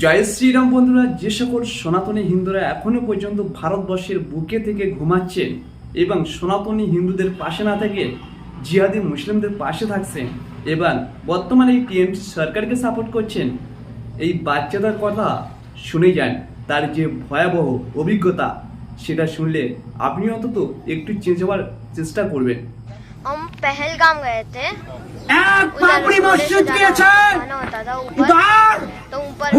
জয় শ্রীরাম বন্ধুরা যে সকল সনাতনী হিন্দুরা এখনো পর্যন্ত ভারতবর্ষের বুকে থেকে ঘুমাচ্ছেন এবং সনাতনী হিন্দুদের পাশে না থেকে জিহাদি মুসলিমদের পাশে থাকছেন এবং বর্তমানে এই টিএমসি সরকারকে সাপোর্ট করছেন এই বাচ্চাদের কথা শুনে যান তার যে ভয়াবহ অভিজ্ঞতা সেটা শুনলে আপনি অন্তত একটু চেঞ্জ হওয়ার চেষ্টা করবেন हम पहलगाम गए थे এক उधर বাবরি घोड़े से মসজিদ जाना- দিয়েছে जाना होता था ऊपर উদার तो ऊपर गए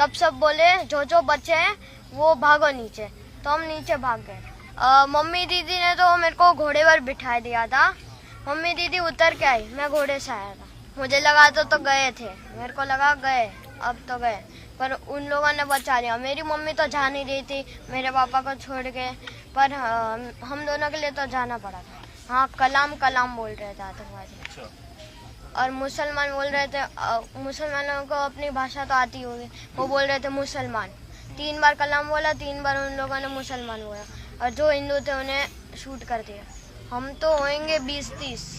तब सब बोले, जो जो बचे हैं, वो भागो नीचे। तो हम नीचे भाग गए। मम्मी दीदी ने तो मेरे को घोड़े पर बिठा दिया था। मम्मी दीदी उतर के आई, मैं घोड़े से आया था। मुझे लगा तो तो गए थे। मेरे को लगा गए, अब तो गए। पर उन लोगों ने बचा लिया। मेरी मम्मी तो जा नहीं रही थी, मेरे पापा को छोड़ के। पर हम दोनों के लिए तो जाना पड़ा था। हाँ कलाम कलाम बोल रहे थे आतंकवादी और मुसलमान बोल रहे थे मुसलमानों को अपनी भाषा तो आती होगी। वो बोल रहे थे मुसलमान। तीन बार कलाम बोला, तीन बार उन लोगों ने मुसलमान बोला। और जो हिंदू थे उन्हें शूट कर दिया। हम तो होएँगे बीस तीस।